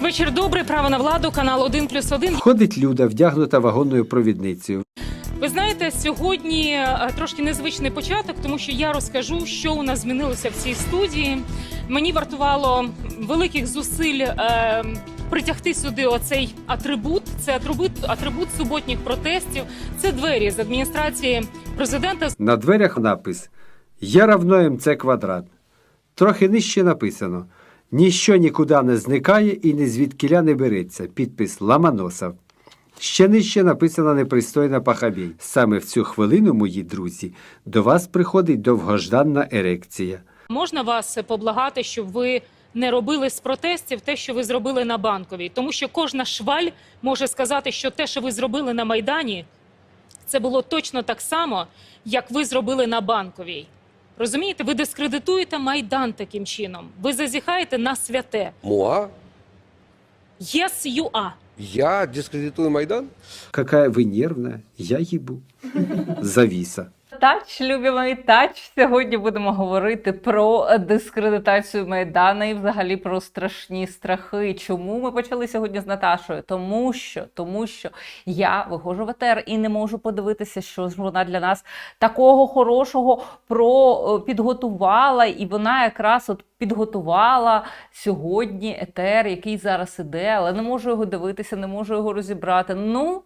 Вечір добрий, право на владу, канал 1 плюс 1. Ходить Люда, вдягнута вагонною провідницею. Ви знаєте, сьогодні е, трошки незвичний початок, тому що я розкажу, що у нас змінилося в цій студії. Мені вартувало великих зусиль е, притягти сюди оцей атрибут. Це атрибут, атрибут суботніх протестів. Це двері з адміністрації президента. На дверях напис Я равно МЦ квадрат. Трохи нижче написано Ніщо нікуди не зникає і ні звідкіля не береться. Підпис Ламаносов. Ще нижче написано непристойна пахабій. Саме в цю хвилину, мої друзі, до вас приходить довгожданна ерекція. Можна вас поблагати, щоб ви не робили з протестів те, що ви зробили на банковій, тому що кожна шваль може сказати, що те, що ви зробили на майдані, це було точно так само, як ви зробили на банковій. Розумієте, ви дискредитуєте майдан таким чином. Ви зазіхаєте на святе. Муа? Yes, you are. Я дискредитую Майдан? Какая ви нервна, я їбу. Завіса. Тач, любі тач. Сьогодні будемо говорити про дискредитацію Майдана і взагалі про страшні страхи. Чому ми почали сьогодні з Наташою? Тому що, тому що я виходжу в етер і не можу подивитися, що ж вона для нас такого хорошого про е, підготувала, і вона якраз от підготувала сьогодні етер, який зараз іде, але не можу його дивитися, не можу його розібрати. Ну.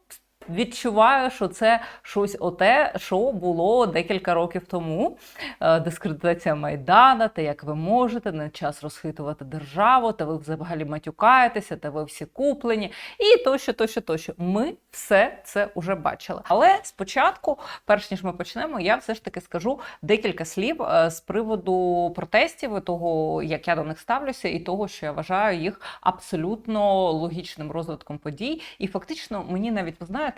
Відчуваю, що це щось оте, що було декілька років тому. Е, Дискредитація Майдана, те, як ви можете, не час розхитувати державу, та ви взагалі матюкаєтеся, та ви всі куплені, і тощо, тощо, тощо. Ми все це вже бачили. Але спочатку, перш ніж ми почнемо, я все ж таки скажу декілька слів е, з приводу протестів, і того, як я до них ставлюся, і того, що я вважаю їх абсолютно логічним розвитком подій. І фактично, мені навіть ви знаєте.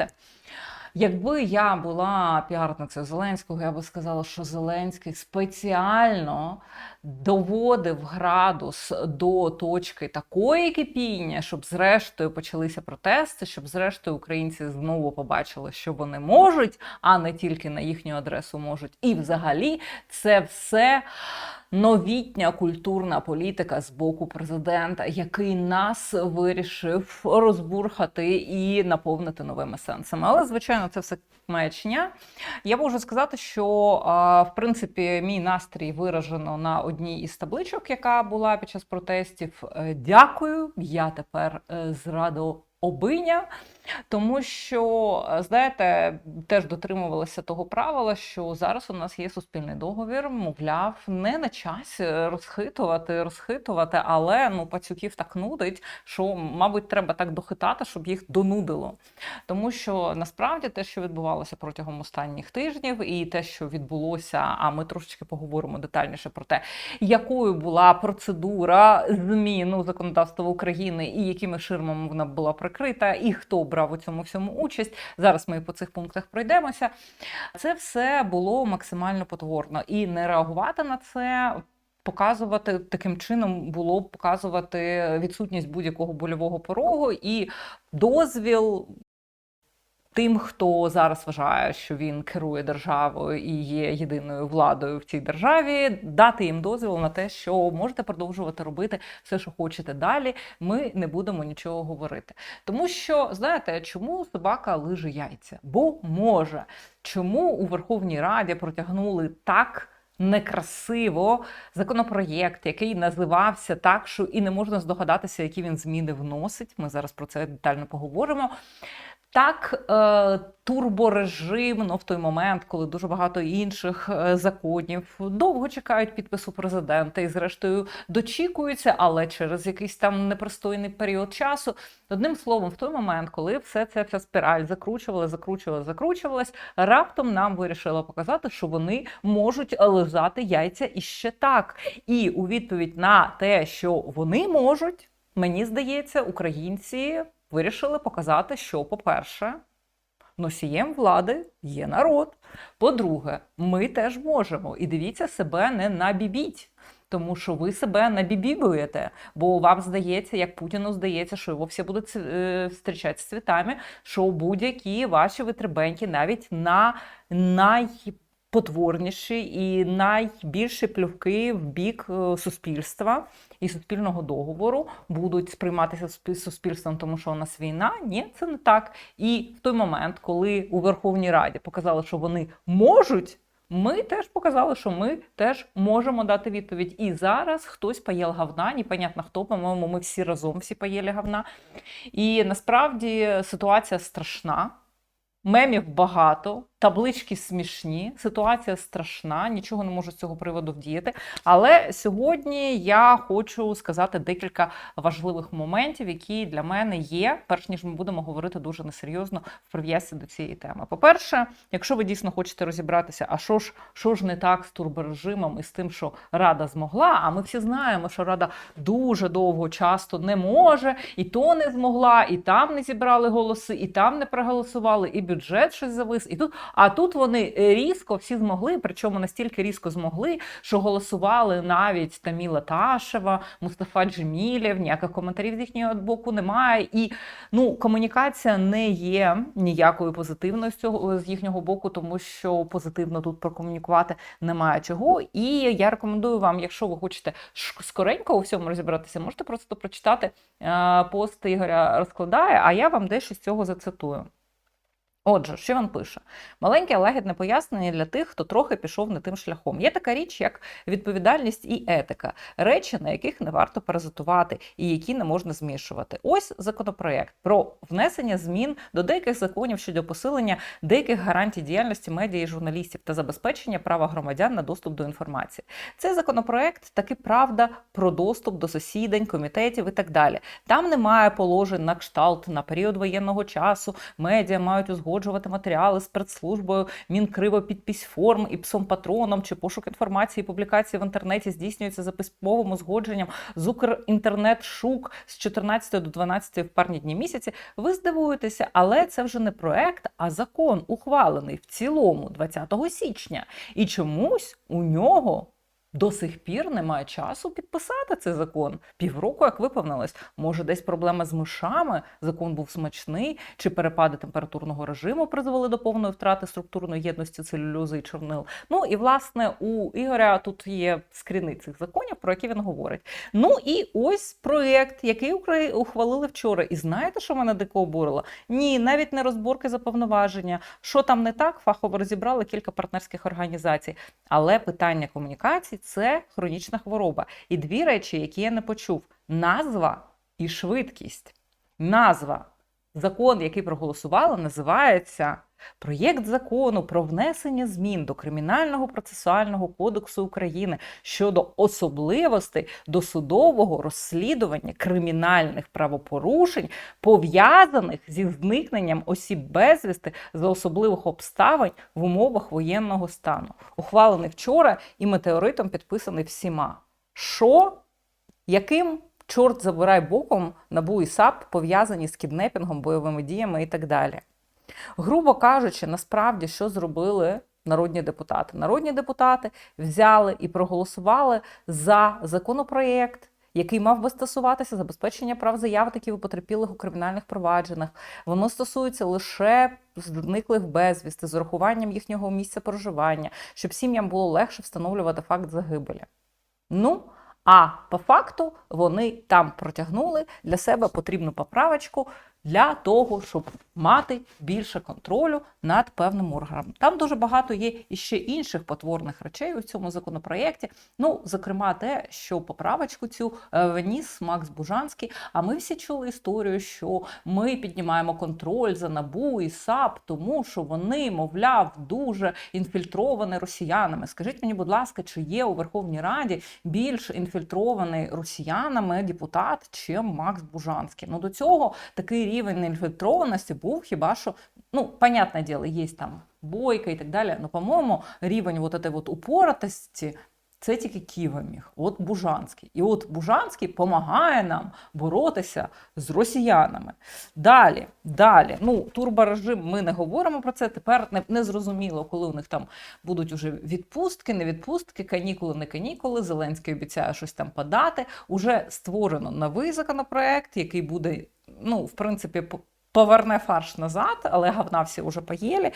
Якби я була піарницею Зеленського, я би сказала, що Зеленський спеціально доводив градус до точки такої кипіння, щоб зрештою почалися протести, щоб зрештою українці знову побачили, що вони можуть, а не тільки на їхню адресу можуть. І взагалі це все новітня культурна політика з боку президента, який нас вирішив розбурхати і наповнити новими сенсами. Але звичайно, це все маячня. Я можу сказати, що в принципі мій настрій виражено на одній із табличок, яка була під час протестів. Е, Дякую, я тепер е, зрадо. Обиня, тому що, е, знаєте, теж дотримувалася того правила, що зараз у нас є суспільний договір, мовляв, не на часі розхитувати, розхитувати, але ну пацюків так нудить, що, мабуть, треба так дохитати, щоб їх донудило. Тому що насправді те, що відбувалося протягом останніх тижнів, і те, що відбулося, а ми трошечки поговоримо детальніше про те, якою була процедура зміну законодавства України і якими ширмами вона була прикрита, і хто брав у цьому всьому участь. Зараз ми по цих пунктах пройдемося. Це все було максимально потворно, і не реагувати на це. Показувати таким чином було б показувати відсутність будь-якого больового порогу і дозвіл тим, хто зараз вважає, що він керує державою і є єдиною владою в цій державі, дати їм дозвіл на те, що можете продовжувати робити все, що хочете далі. Ми не будемо нічого говорити. Тому що знаєте, чому собака лиже яйця? Бо може. Чому у Верховній Раді протягнули так? Некрасиво законопроєкт, який називався так, що і не можна здогадатися, які він зміни вносить. Ми зараз про це детально поговоримо. Так, е, турборежимно в той момент, коли дуже багато інших е, законів довго чекають підпису президента і, зрештою, дочікуються, але через якийсь там непристойний період часу. Одним словом, в той момент, коли все це вся спіраль закручувала, закручувала, закручувалась, раптом нам вирішили показати, що вони можуть лизати яйця іще так. І у відповідь на те, що вони можуть, мені здається, українці вирішили показати, що, по-перше, носієм влади є народ. По-друге, ми теж можемо. І дивіться себе не набібіть. Тому що ви себе набібібуєте, бо вам здається, як Путіну здається, що його всі будуть е, зустрічати з цвітами, що будь-які ваші витребеньки навіть на найпотворніші і найбільші плювки в бік е, суспільства і суспільного договору будуть сприйматися суспіль- суспільством, тому що у нас війна. Ні, це не так. І в той момент, коли у Верховній Раді показали, що вони можуть. Ми теж показали, що ми теж можемо дати відповідь. І зараз хтось поїл говна, непонятно хто, по-моєму, ми всі разом всі поїли говна. І насправді ситуація страшна. Мемів багато, таблички смішні, ситуація страшна, нічого не можу з цього приводу вдіяти. Але сьогодні я хочу сказати декілька важливих моментів, які для мене є, перш ніж ми будемо говорити дуже несерйозно в прив'язці до цієї теми. По-перше, якщо ви дійсно хочете розібратися, а що ж, що ж не так з турборежимом і з тим, що Рада змогла, а ми всі знаємо, що Рада дуже довго часто не може, і то не змогла, і там не зібрали голоси, і там не проголосували, і бюджет щось завис. І тут, а тут вони різко всі змогли, причому настільки різко змогли, що голосували навіть Таміла Ташева, Мустафа Джемілєв, ніяких коментарів з їхнього боку немає. І ну, комунікація не є ніякою позитивною з цього з їхнього боку, тому що позитивно тут прокомунікувати немає чого. І я рекомендую вам, якщо ви хочете скоренько у всьому розібратися, можете просто прочитати е, пост Ігоря розкладає, а я вам дещо з цього зацитую. Отже, що він пише? Маленьке лагідне пояснення для тих, хто трохи пішов не тим шляхом. Є така річ, як відповідальність і етика, речі, на яких не варто паразитувати і які не можна змішувати. Ось законопроект про внесення змін до деяких законів щодо посилення деяких гарантій діяльності медіа і журналістів та забезпечення права громадян на доступ до інформації. Цей законопроект таки правда про доступ до засідань, комітетів і так далі. Там немає положень на кшталт на період воєнного часу. Медіа мають узгоджувати матеріали з спецслужбою, Мінкривопідпись форм і псом патроном чи пошук інформації, і публікації в інтернеті здійснюється за письмовим узгодженням з Укрінтернет-шук з 14 до 12 в парні дні місяці. Ви здивуєтеся, але це вже не проект, а закон, ухвалений в цілому 20 січня. І чомусь у нього до сих пір немає часу підписати цей закон. Півроку, як виповнилось. Може, десь проблема з мишами, закон був смачний, чи перепади температурного режиму призвели до повної втрати структурної єдності целюлюзи і чорнил. Ну і власне у Ігоря тут є скріни цих законів, про які він говорить. Ну і ось проєкт, який ухвалили вчора. І знаєте, що мене дико обурило? Ні, навіть не розборки за повноваження. Що там не так, фахово розібрали кілька партнерських організацій. Але питання комунікацій це хронічна хвороба. І дві речі, які я не почув: назва і швидкість. Назва. Закон, який проголосували, називається Проєкт закону про внесення змін до Кримінального процесуального кодексу України щодо особливостей досудового розслідування кримінальних правопорушень, пов'язаних зі зникненням осіб безвісти за особливих обставин в умовах воєнного стану. Ухвалений вчора і метеоритом підписаний всіма. Що? Яким чорт забирай боком НАБУ і САП пов'язані з кіднепінгом, бойовими діями і так далі? Грубо кажучи, насправді, що зробили народні депутати? Народні депутати взяли і проголосували за законопроєкт, який мав би стосуватися забезпечення прав заявників і потерпілих у кримінальних провадженнях. Воно стосується лише зниклих безвісти з урахуванням їхнього місця проживання, щоб сім'ям було легше встановлювати факт загибелі. Ну, а по факту вони там протягнули для себе потрібну поправочку для того, щоб мати більше контролю над певним органом. Там дуже багато є і ще інших потворних речей у цьому законопроєкті. Ну, зокрема, те, що поправочку цю е, вніс Макс Бужанський. А ми всі чули історію, що ми піднімаємо контроль за НАБУ і САП, тому що вони, мовляв, дуже інфільтровані росіянами. Скажіть мені, будь ласка, чи є у Верховній Раді більш інфільтрований росіянами депутат, чим Макс Бужанський? Ну до цього такий рівень інфільтрованості був хіба що, ну, понятне діло, є там бойка і так далі. Ну, по-моєму, рівень вот этой вот упоротості це тільки Ківа міг, от Бужанський. І от Бужанський допомагає нам боротися з росіянами. Далі, далі. Ну, турборежим, ми не говоримо про це. Тепер не, не зрозуміло, коли у них там будуть уже відпустки, не відпустки, канікули, не канікули. Зеленський обіцяє щось там подати. Уже створено новий законопроект, який буде, ну, в принципі, по- поверне фарш назад, але говна всі вже поїли.